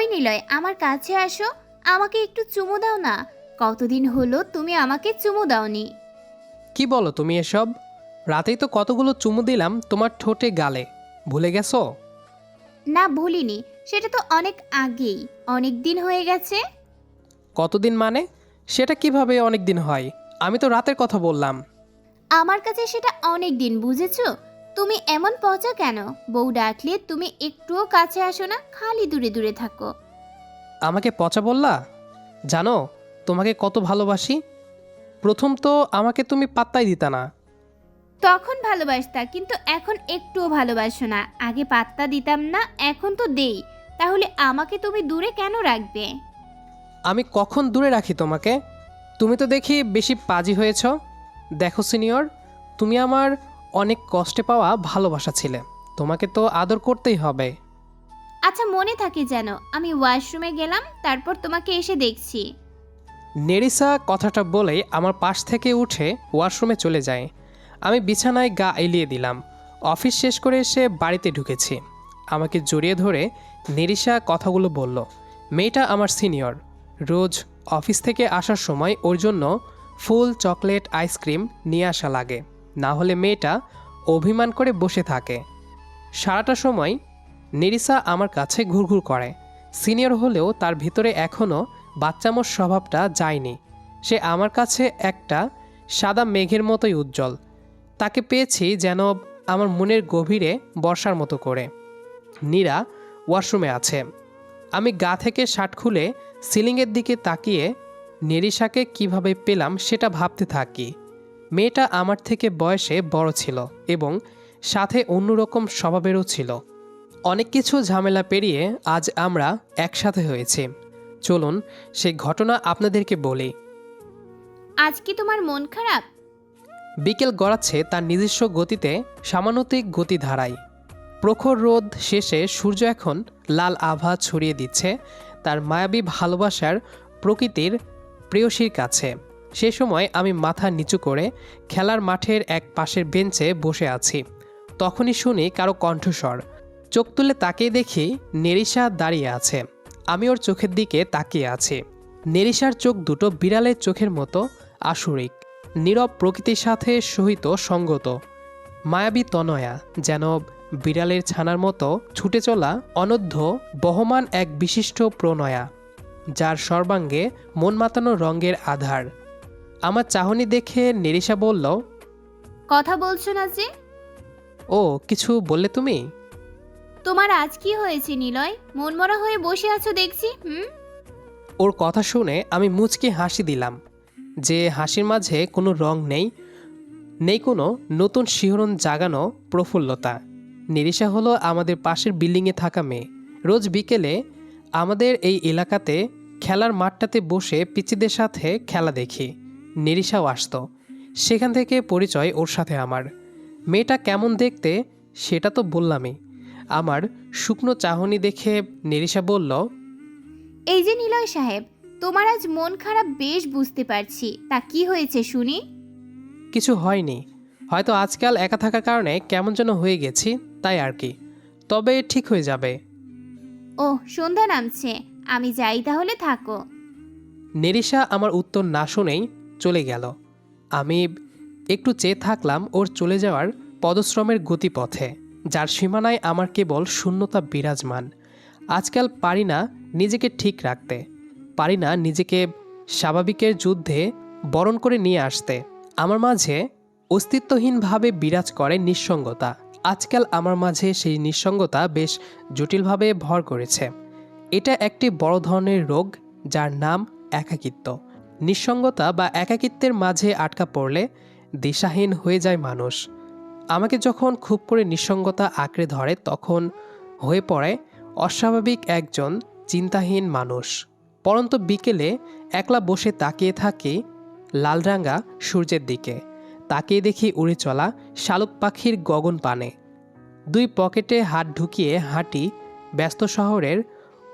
কই নিলয় আমার কাছে আসো আমাকে একটু চুমু দাও না। কতদিন হলো তুমি আমাকে চুমু দাওনি। কি বলো তুমি এসব? রাতেই তো কতগুলো চুমু দিলাম তোমার ঠোঁটে গালে। ভুলে গেছো? না ভুলিনি। সেটা তো অনেক আগেই। অনেক দিন হয়ে গেছে। কতদিন মানে? সেটা কীভাবে অনেক দিন হয়? আমি তো রাতের কথা বললাম। আমার কাছে সেটা অনেক দিন বুঝেছ? তুমি এমন পচা কেন? বউ ডাকলে তুমি একটুও কাছে আসো না খালি দূরে দূরে থাকো। আমাকে পচা বললা? জানো তোমাকে কত ভালোবাসি। প্রথম তো আমাকে তুমি পাত্তাই দিতা না। তখন ভালোবাসতা কিন্তু এখন একটুও ভালোবাসো না। আগে পাত্তা দিতাম না এখন তো দেই। তাহলে আমাকে তুমি দূরে কেন রাখবে? আমি কখন দূরে রাখি তোমাকে? তুমি তো দেখি বেশি পাজি হয়েছ। দেখো সিনিয়র তুমি আমার অনেক কষ্টে পাওয়া ভালোবাসা ছিলে। তোমাকে তো আদর করতেই হবে। আচ্ছা মনে থাকে যেন। আমি ওয়াশরুমে গেলাম তারপর তোমাকে এসে দেখছি। নেরিসা কথাটা বলেই আমার পাশ থেকে উঠে ওয়াশরুমে চলে যায়। আমি বিছানায় গা এলিয়ে দিলাম। অফিস শেষ করে এসে বাড়িতে ঢুকেছি। আমাকে জড়িয়ে ধরে নেরিসা কথাগুলো বলল মেয়েটা আমার সিনিয়র। রোজ অফিস থেকে আসার সময় ওর জন্য ফুল চকলেট আইসক্রিম নিয়ে আসা লাগে। না হলে মেয়েটা অভিমান করে বসে থাকে। সারাটা সময় নেরিসা আমার কাছে ঘুরঘুর করে। সিনিয়র হলেও তার ভিতরে এখনও বাচ্চামোর স্বভাবটা যায়নি। সে আমার কাছে একটা সাদা মেঘের মতোই উজ্জ্বল। তাকে পেয়েছি যেন আমার মনের গভীরে বর্ষার মতো করে। নীরা ওয়াশরুমে আছে। আমি গা থেকে শার্ট খুলে সিলিংয়ের দিকে তাকিয়ে নেরিসাকে কীভাবে পেলাম সেটা ভাবতে থাকি। মেয়েটা আমার থেকে বয়সে বড় ছিল এবং সাথে অন্যরকম স্বভাবেরও ছিল। অনেক কিছু ঝামেলা পেরিয়ে আজ আমরা একসাথে হয়েছি। চলুন সেই ঘটনা আপনাদেরকে বলি। আজ কি তোমার মন খারাপ? বিকেল গড়াচ্ছে তার নিজস্ব গতিতে সামানুতিক গতি ধারায় প্রখর রোদ শেষে সূর্য এখন লাল আভা ছড়িয়ে দিচ্ছে তার মায়াবী ভালোবাসার প্রকৃতির প্রেয়সীর কাছে। সে সময় আমি মাথা নিচু করে খেলার মাঠের এক পাশের বেঞ্চে বসে আছি। তখনই শুনি কারও কণ্ঠস্বর। চোখ তুলে তাকিয়ে দেখি নেরিসা দাঁড়িয়ে আছে। আমি ওর চোখের দিকে তাকিয়ে আছি। নেরিসার চোখ দুটো বিড়ালের চোখের মতো আসুরিক, নীরব প্রকৃতির সাথে সহিত সঙ্গত। মায়াবী তনয়া যেন বিড়ালের ছানার মতো ছুটে চলা অনধ্য বহমান এক বিশিষ্ট প্রণয়া, যার সর্বাঙ্গে মন মাতানো রঙের আধার। আমার চাহনি দেখে নেরিসা বলল কথা বলছো না যে? ও কিছু বললে তুমি? তোমার আজ কি হয়েছে নিলয়? মনমরা হয়ে বসে আছো দেখছি হুম? ওর কথা শুনে আমি মুচকে হাসি দিলাম যে হাসির মাঝে কোনো রং নেই নেই কোনো নতুন শিহরণ জাগানো প্রফুল্লতা। নিরিশা হলো আমাদের পাশের বিল্ডিংয়ে থাকা মেয়ে। রোজ বিকেলে আমাদের এই এলাকাতে খেলার মাঠটাতে বসে পিচিদের সাথে খেলা দেখি। নিরিশাও আসতো। সেখান থেকে পরিচয় ওর সাথে আমার। মেয়েটা কেমন দেখতে সেটা তো বললামই। আমার শুকনো চাহনি দেখে নিরিশা বলল এই যে নিলয় সাহেব তোমার আজ মন খারাপ বেশ বুঝতে পারছি। তা কি হয়েছে শুনি? কিছু হয়নি। হয়তো আজকাল একা থাকার কারণে কেমন যেন হয়ে গেছি তাই আর কি। তবে ঠিক হয়ে যাবে। ও সন্ধ্যা নামছে। আমি যাই তাহলে থাকো। নেরিশা আমার উত্তর না শুনেই চলে গেল। আমি একটু চেয়ে থাকলাম ওর চলে যাওয়ার পদশ্রমের গতিপথে, যার সীমানায় আমার কেবল শূন্যতা বিরাজমান। আজকাল পারি না নিজেকে ঠিক রাখতে, পারি না নিজেকে স্বাভাবিকের যুদ্ধে বরণ করে নিয়ে আসতে। আমার মাঝে অস্তিত্বহীনভাবে বিরাজ করে নিঃসঙ্গতা। আজকাল আমার মাঝে সেই নিঃসঙ্গতা বেশ জটিলভাবে ভর করেছে। এটা একটি বড় ধরনের রোগ, যার নাম একাকিত্ব। নিঃসঙ্গতা বা একাকিত্বের মাঝে আটকা পড়লে দিশাহীন হয়ে যায় মানুষ। আমাকে যখন খুব করে নিঃসঙ্গতা আঁকড়ে ধরে, তখন হয়ে পড়ে অস্বাভাবিক একজন চিন্তাহীন মানুষ। পরন্ত বিকেলে একলা বসে তাকিয়ে থাকি লালরাঙ্গা সূর্যের দিকে। তাকিয়ে দেখি উড়ে চলা শালুক পাখির গগন পানে। দুই পকেটে হাত ঢুকিয়ে হাঁটি ব্যস্ত শহরের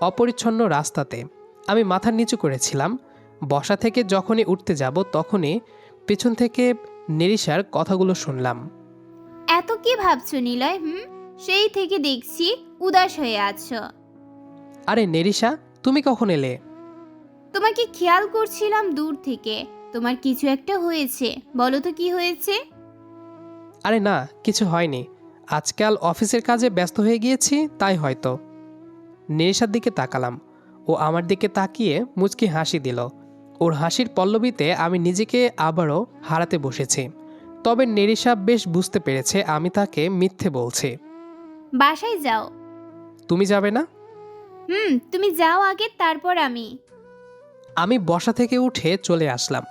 অপরিচ্ছন্ন রাস্তাতে। আমি মাথা নিচু করেছিলাম বসা থেকে যখনই উঠতে যাব তখনই পেছন থেকে নেরিসার কথাগুলো শুনলাম। এত কি ভাবছ নিলয় হুম? সেই থেকে দেখছি উদাস হয়ে আছো। আরে নেরিশা তুমি কখন এলে? তোমাকে খেয়াল করছিলাম দূর থেকে। তোমার কিছু একটা হয়েছে বলো তো কি হয়েছে? আরে না কিছু হয়নি। আজকাল অফিসের কাজে ব্যস্ত হয়ে গিয়েছি তাই হয়তো। নেরিশার দিকে তাকালাম। ও আমার দিকে তাকিয়ে মুচকি হাসি দিল। ওর হাসির পল্লবীতে আমি নিজেকে আবারও হারাতে বসেছি। তবে নেরিশা বেশ বুঝতে পেরেছে আমি তাকে মিথ্যে বলছি। বাসায় যাও। তুমি যাবে না? হুম তুমি যাও আগে তারপর আমি। আমি বসা থেকে উঠে চলে আসলাম।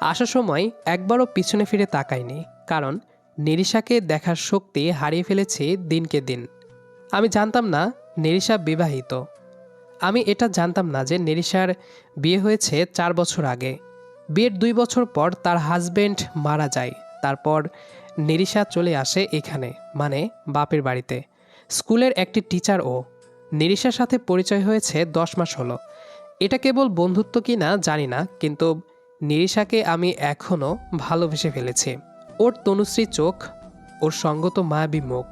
আসার সময় একবারও পিছনে ফিরে তাকাইনি কারণ নেরিশাকে দেখার শক্তি হারিয়ে ফেলেছি দিনকে দিন। আমি জানতাম না নেরিশা বিবাহিত। আমি এটা জানতাম না যে নেরিশার বিয়ে হয়েছে চার বছর আগে। বিয়ের দুই বছর পর তার হাজবেন্ড মারা যায়। তারপর নেরিশা চলে আসে এখানে মানে বাপের বাড়িতে। স্কুলের একটি টিচার ও। নেরিশার সাথে পরিচয় হয়েছে দশ মাস হলো। এটা কেবল বন্ধুত্ব কি না জানি না, কিন্তু নিরিশাকে আমি এখনও ভালোবেসে ফেলেছি। ওর তনুশ্রী চোখ, ওর সঙ্গত মায়াবী মুখ,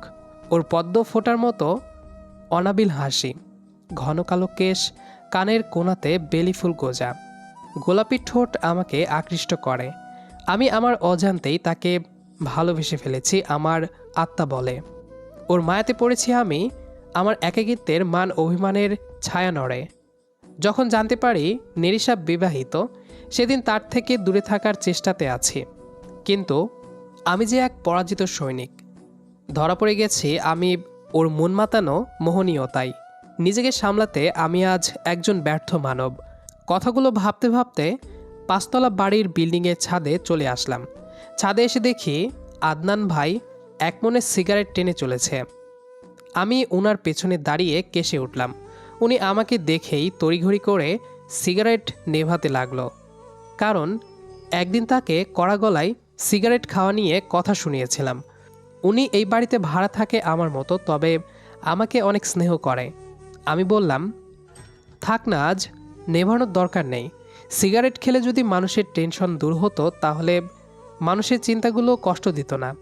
ওর পদ্ম ফোটার মতো অনাবিল হাসি। ঘন কালো কেশ, কানের কোণাতে বেলি ফুল গোজা। গোলাপি ঠোঁট আমাকে আকৃষ্ট করে। আমি আমার অজান্তেই তাকে ভালোবেসে ফেলেছি, আমার আত্মা বলে। ওর মায়াতে পড়েছি আমি, আমার একাকিত্বের মান অভিমানের ছায়া নড়ে। যখন জানতে পারি নিরিশা বিবাহিত, সেদিন তার থেকে দূরে থাকার চেষ্টাতে আছি। কিন্তু আমি যে এক পরাজিত সৈনিক। ধরা পড়ে গেছি আমি ওর মন মাতানো মোহনীয়তাই নিজেকে সামলাতে আমি আজ একজন ব্যর্থ মানব। কথাগুলো ভাবতে ভাবতে পাঁচতলা বাড়ির বিল্ডিংয়ের ছাদে চলে আসলাম। ছাদে এসে দেখি আদনান ভাই এক মনে সিগারেট টেনে চলেছে। আমি ওনার পেছনে দাঁড়িয়ে কেসে উঠলাম। উনি আমাকে দেখেই তড়িঘড়ি করে সিগারেট নেভাতে লাগল। কারণ একদিন তাকে কড়া গলায় সিগারেট খাওয়া নিয়ে কথা শুনিয়েছিলাম। উনি এই বাড়িতে ভাড়া থাকে আমার মতো, তবে আমাকে অনেক স্নেহ করে। আমি বললাম থাক না আজ নেভানোর দরকার নেই। সিগারেট খেলে যদি মানুষের টেনশন দূর হতো তাহলে মানুষের চিন্তাগুলো কষ্ট দিত না।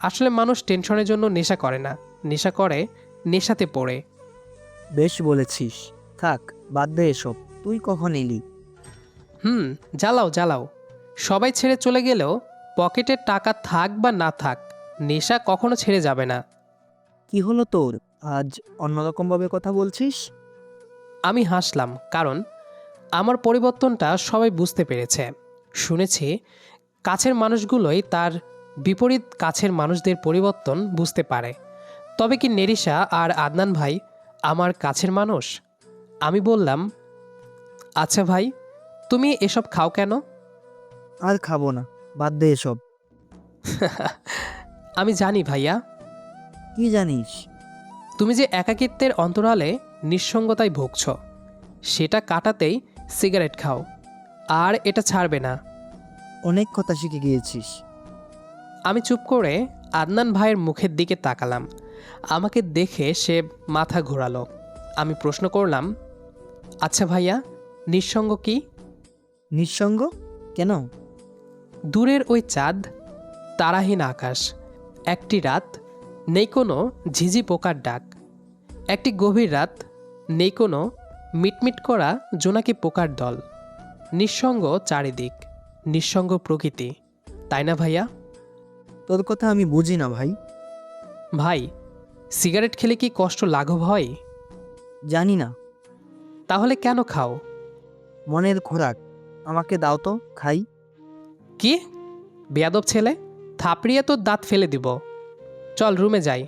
আসলে মানুষ টেনশনের জন্য নেশা করে না। নেশা করে নেশাতে পড়ে। বেশ বলেছিস। থাক বাদ দে এসব। তুই কখন এলি? হুম জ্বালাও জ্বালাও। সবাই ছেড়ে চলে গেলেও পকেটের টাকা থাক বা না থাক নেশা কখনো ছেড়ে যাবে না। কি হলো তোর? আজ অন্যরকমভাবে কথা বলছিস? আমি হাসলাম কারণ আমার পরিবর্তনটা সবাই বুঝতে পেরেছে। শুনেছি কাছের মানুষগুলোই তার বিপরীত কাছের মানুষদের পরিবর্তন বুঝতে পারে। তবে কি নেরিশা আর আদনান ভাই আমার কাছের মানুষ? আমি বললাম আচ্ছা ভাই তুমি এসব খাও কেন? আর খাব না বাদ দে এসব। আমি জানি ভাইয়া। কি জানিস? তুমি যে একাকিত্বের অন্তরালে নিঃসঙ্গতায় ভুগছ সেটা কাটাতেই সিগারেট খাও আর এটা ছাড়বে না। অনেক কথা শিখে গিয়েছিস। আমি চুপ করে আদনান ভাইয়ের মুখের দিকে তাকালাম। আমাকে দেখে সে মাথা ঘোরালো। আমি প্রশ্ন করলাম আচ্ছা ভাইয়া নিঃসঙ্গ কি? নিঃসঙ্গ? কেন? দূরের ওই চাঁদ তারাহীন আকাশ একটি রাত নেই কোনো ঝিঝি পোকার ডাক। একটি গভীর রাত নেই কোনো মিটমিট করা জোনাকি পোকার দল। নিঃসঙ্গ চারিদিক নিঃসঙ্গ প্রকৃতি। তাই না ভাইয়া? তোর কথা আমি বুঝি না ভাই। ভাই সিগারেট খেলে কি কষ্ট লাঘব হয়? জানি না। তাহলে কেন খাও? মনের খোরাক। আমাকে দাও তো খাই। কি? বেয়াদব ছেলে? থাপড়িয়ে তোর দাঁত ফেলে দিব। চল রুমে যাই।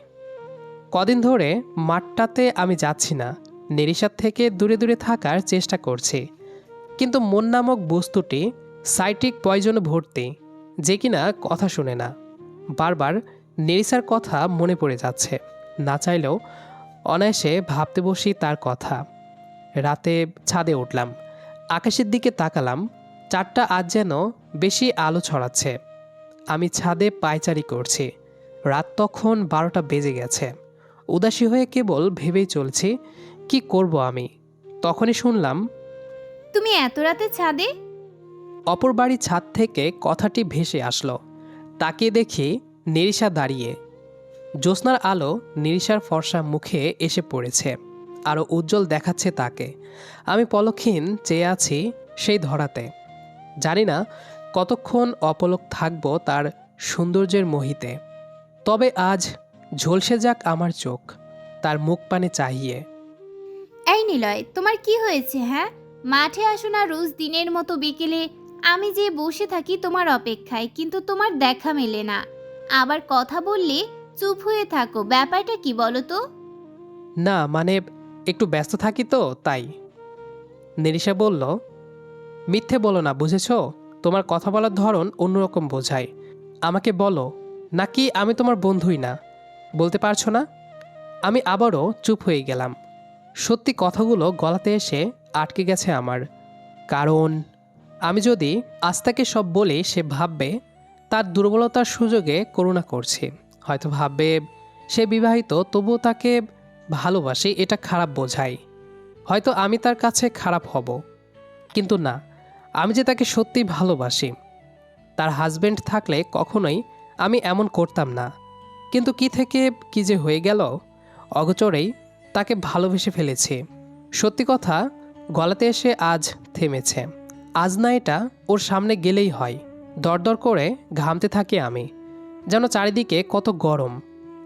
কদিন ধরে মাঠটাতে আমি যাচ্ছি না। নেরিসার থেকে দূরে দূরে থাকার চেষ্টা করছি। কিন্তু মন নামক বস্তুটি সাইটিক পয়জনে ভর্তি, যে কিনা কথা শুনে না। বারবার নেরিসার কথা মনে পড়ে যাচ্ছে। না চাইলেও অনায়াসে ভাবতে বসি তার কথা। রাতে ছাদে উঠলাম। আকাশের দিকে তাকালাম। চারটা আজ যেন বেশি আলো ছড়াচ্ছে। আমি ছাদে পায়চারি করছি। রাত তখন বারোটা বেজে গেছে। উদাসী হয়ে কেবল ভেবেই চলছি কি করব আমি? তখনই শুনলাম তুমি এত রাতে ছাদে? অপর বাড়ির ছাদ থেকে কথাটি ভেসে আসলো। তাকে দেখি নিরিশা দাঁড়িয়ে। জ্যোৎস্নার আলো নিরিশার ফর্সা মুখে এসে পড়েছে আরও উজ্জ্বল দেখাচ্ছে তাকে। আমি পলক্ষীন চেয়ে আছি সেই ধরাতে। জানি না কতক্ষণ অপলক থাকব তার সৌন্দর্যের মোহিতে। তবে আজ ঝলসে যাক আমার চোখ তার মুখ পানে চাহিয়ে। এই নিলয় তোমার কি হয়েছে হ্যাঁ? মাঠে আসো না রোজ দিনের মতো বিকেলে। আমি যে বসে থাকি তোমার অপেক্ষায় কিন্তু তোমার দেখা মেলে না। আবার কথা বললে চুপ হয়ে থাকো ব্যাপারটা কি বলো তো? না মানে একটু ব্যস্ত থাকি তো তাই। নিরিশা বলল মিথ্যে বলো না বুঝেছ? তোমার কথা বলার ধরন অন্যরকম বোঝায়। আমাকে বলো নাকি আমি তোমার বন্ধুই না? বলতে পারছ না? আমি আবারও চুপ হয়ে গেলাম। সত্যি কথাগুলো গলাতে এসে আটকে গেছে আমার। কারণ, আমি যদি আস্তাকে সব বলি, সে ভাববে তার দুর্বলতার সুযোগে করুণা করছে। হয়তো ভাববে সে বিবাহিত, তবুও তাকে ভালোবাসি, এটা খারাপ বোঝাই হয়তো আমি তার কাছে খারাপ হব। কিন্তু না, আমি যে তাকে সত্যি ভালোবাসি, তার হাজবেন্ড থাকলে কখনোই আমি এমন করতাম না। কিন্তু কি থেকে কি যে হয়ে গেল, অগচরেই তাকে ভালোবেসে ফেলেছি। সত্যি কথা, গলাতে এসে আজ থেমেছে। আজ না এটা ওর সামনে গেলেই হয়। দরদর করে ঘামতে থাকি আমি। যেন চারিদিকে কত গরম।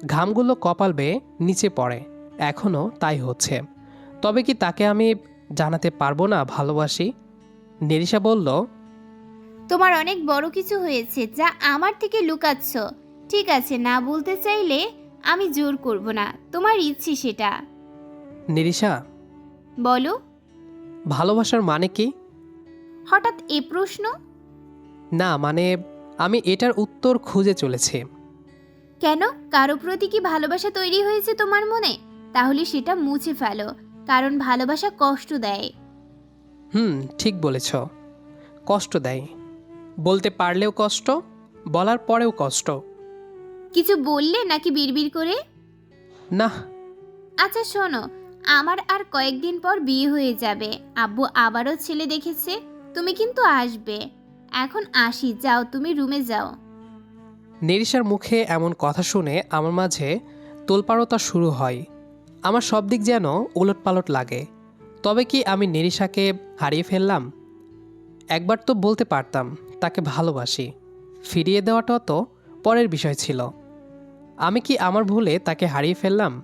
ঘামগুলো কপাল বেয়ে নিচে পড়ে। এখনও তাই হচ্ছে। তবে কি তাকে আমি জানাতে পারব না ভালোবাসি? নিরিশা বলল, তোমার অনেক বড় কিছু হয়েছে যা আমার থেকে লুকাচ্ছ। ঠিক আছে না বলতে চাইলে আমি জোর করব না। তোমার ইচ্ছে সেটা। নিরিশা। বলো। ভালোবাসার মানে কি? হঠাৎ এ প্রশ্ন? না মানে আমি এটার উত্তর খুঁজে চলেছি। কেন? কারও প্রতি কি ভালোবাসা তৈরি হয়েছে তোমার মনে? তাহলে সেটা মুছে ফেলো কারণ ভালোবাসা কষ্ট দেয়। হুম ঠিক বলেছ। কষ্ট দেয়। বলতে পারলেও কষ্ট বলার পরেও কষ্ট। কিছু বললে নাকি বিড়বিড় করে? না। আচ্ছা শোনো আমার আর কয়েকদিন পর বিয়ে হয়ে যাবে। আব্বু আবারও ছেলে দেখেছে তুমি কিন্তু আসবে। এখন আসি যাও তুমি রুমে যাও। নিরিশার মুখে এমন কথা শুনে আমার মাঝে তোলপাড়তা শুরু হয়। আমার সব দিক যেন উলটপালট লাগে। তবে কি আমি নিরিশাকে হারিয়ে ফেললাম? একবার তো বলতে পারতাম তাকে ভালোবাসি। ফিরিয়ে দেওয়াটা তো পরের বিষয় ছিল। আমি কি আমার ভুলে তাকে হারিয়ে ফেললাম?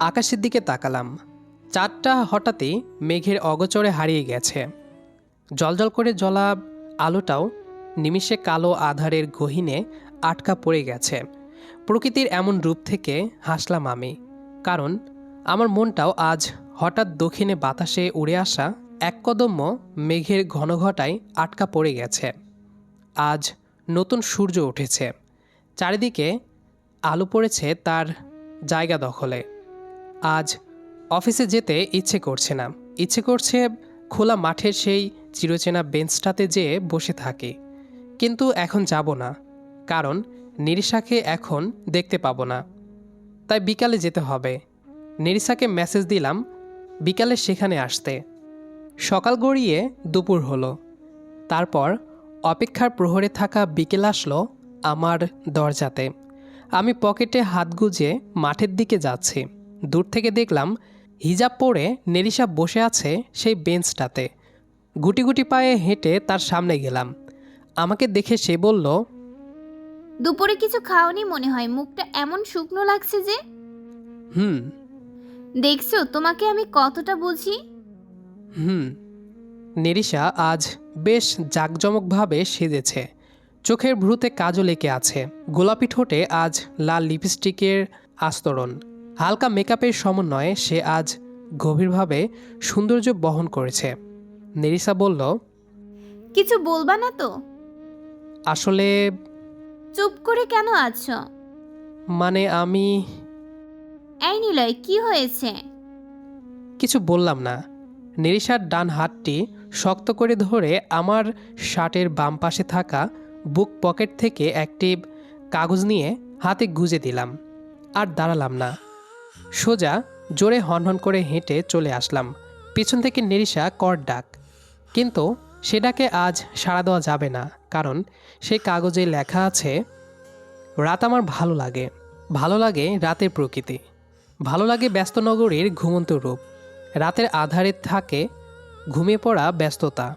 আকাশের দিকে তাকালাম। চাঁদটা হঠাৎই মেঘের অগচরে হারিয়ে গেছে। জলজল করে জ্বলা আলোটাও নিমিষে কালো আধারের গহীনে আটকা পড়ে গেছে। প্রকৃতির এমন রূপ থেকে হাসলাম আমি, কারণ আমার মনটাও আজ হঠাৎ দক্ষিণে বাতাসে উড়ে আসা এক কদম্য মেঘের ঘনঘটায় আটকা পড়ে গেছে। আজ নতুন সূর্য উঠেছে। চারিদিকে আলো পড়েছে তার জায়গা দখলে। আজ অফিসে যেতে ইচ্ছে করছে না। ইচ্ছে করছে খোলা মাঠের সেই চিরচেনা বেঞ্চটাতে যেয়ে বসে থাকি। কিন্তু এখন যাব না, কারণ নিরিশাকে এখন দেখতে পাবো না। তাই বিকালে যেতে হবে। নিরিশাকে মেসেজ দিলাম বিকালে সেখানে আসতে। সকাল গড়িয়ে দুপুর হলো। তারপর অপেক্ষার প্রহরে থাকা বিকেল আসলো আমার দরজাতে। আমি পকেটে হাত গুজে মাঠের দিকে যাচ্ছি। দূর থেকে দেখলাম হিজাব পরে নেরিশা বসে আছে সেই বেঞ্চটাতে। গুটি গুটি পায়ে হেঁটে তার সামনে গেলাম। আমাকে দেখে সে বলল দুপুরে কিছু খাওনি মনে হয়? মুখটা এমন শুকনো লাগছে যে? হুম। দেখছ তোমাকে আমি কতটা বুঝি? হুম। নেরিশা আজ বেশ জাঁকজমকভাবে সেজেছে। চোখের ভ্রুতে কাজও লেকে আছে। গোলাপি ঠোঁটে আজ লাল লিপস্টিকের আস্তরণ। হালকা মেকআপের সমন্বয়ে সে আজ গভীরভাবে সৌন্দর্য বহন করেছে। নেরিসা বলল কিছু বলবা না তো? আসলে চুপ করে কেন আছো? মানে আমি এই নিলয় কি হয়েছে? কিছু বললাম না। নেরিসার ডান হাতটি শক্ত করে ধরে আমার শার্টের বাম পাশে থাকা বুক পকেট থেকে একটি কাগজ নিয়ে হাতে গুজে দিলাম, আর দাঁড়ালাম না। সোজা জোরে হনহন করে হেঁটে চলে আসলাম। পিছন থেকে নেরিসা কর ডাক, কিন্তু সেটাকে আজ সাড়া দেওয়া যাবে না, কারণ সেই কাগজে লেখা আছে, রাত আমার ভালো লাগে। ভালো লাগে রাতের প্রকৃতি। ভালো লাগে ব্যস্ত নগরীর ঘুমন্ত রূপ। রাতের আধারে থাকে ঘুমিয়ে পড়া ব্যস্ততা।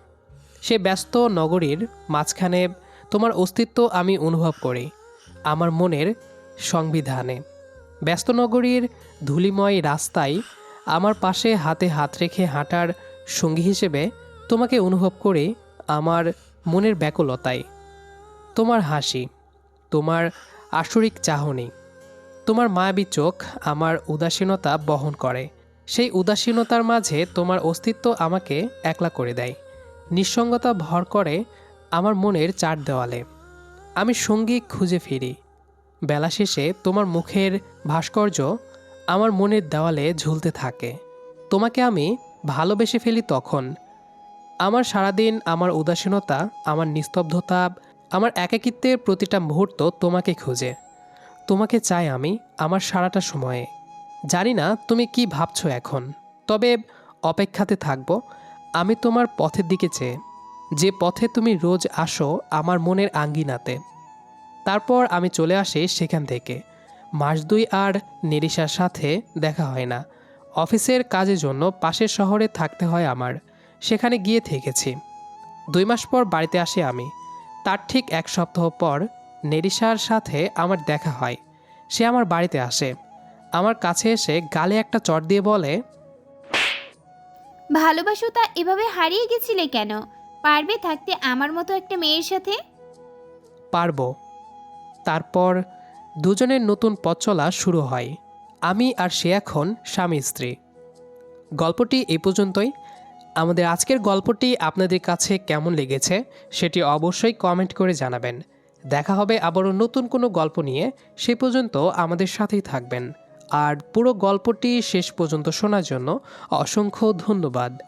সে ব্যস্ত নগরীর মাঝখানে তোমার অস্তিত্ব আমি অনুভব করি, আমার মনের সংবিধানে। ব্যস্ত নগরীর ধূলিময় রাস্তায় আমার পাশে হাতে হাত রেখে হাঁটার সঙ্গী হিসেবে তোমাকে অনুভব করি আমার মনের ব্যাকুলতায়। তোমার হাসি, তোমার আসরিক চাহনি, তোমার মায়াবী চোখ আমার উদাসীনতা বহন করে। সেই উদাসীনতার মাঝে তোমার অস্তিত্ব আমাকে একলা করে দেয়, নিঃসঙ্গতা ভর করে আমার মনের চার দেওয়ালে। আমি সঙ্গী খুঁজে ফিরি। বেলা শেষে তোমার মুখের ভাস্কর্য আমার মনের দেওয়ালে ঝুলতে থাকে। তোমাকে আমি ভালোবেসে ফেলি তখন। আমার সারাদিন, আমার উদাসীনতা, আমার নিস্তব্ধতা, আমার একাকিত্বের প্রতিটা মুহূর্ত তোমাকে খুঁজে। তোমাকে চাই আমি আমার সারাটা সময়ে। জানি না তুমি কি ভাবছ এখন, তবে অপেক্ষাতে থাকব। আমি তোমার পথের দিকে চেয়ে। যে পথে তুমি রোজ আসো আমার মনের আঙ্গিনাতে। তারপর আমি চলে আসি সেখান থেকে। মাস দুই আর নিরিশার সাথে দেখা হয় না। অফিসের কাজের জন্য পাশের শহরে থাকতে হয় আমার। সেখানে গিয়ে থেকেছি। দুই মাস পর বাড়িতে আসি আমি। তার ঠিক এক সপ্তাহ পর নেরিশার সাথে আমার দেখা হয়। সে আমার বাড়িতে আসে। আমার কাছে এসে গালে একটা চট দিয়ে বলে, ভালোবাসো তা এভাবে হারিয়ে গেছিলে কেন? পারবে থাকতে আমার মতো একটা মেয়ের সাথে? পারব। তারপর দুজনের নতুন পথ চলা শুরু হয়। আমি আর সে এখন স্বামী স্ত্রী। গল্পটি এই পর্যন্তই। আমাদের আজকের গল্পটি আপনাদের কাছে কেমন লেগেছে সেটি অবশ্যই কমেন্ট করে জানাবেন। দেখা হবে আবারও নতুন কোনো গল্প নিয়ে। সে পর্যন্ত আমাদের সাথেই থাকবেন। আর পুরো গল্পটি শেষ পর্যন্ত শোনার জন্য অসংখ্য ধন্যবাদ।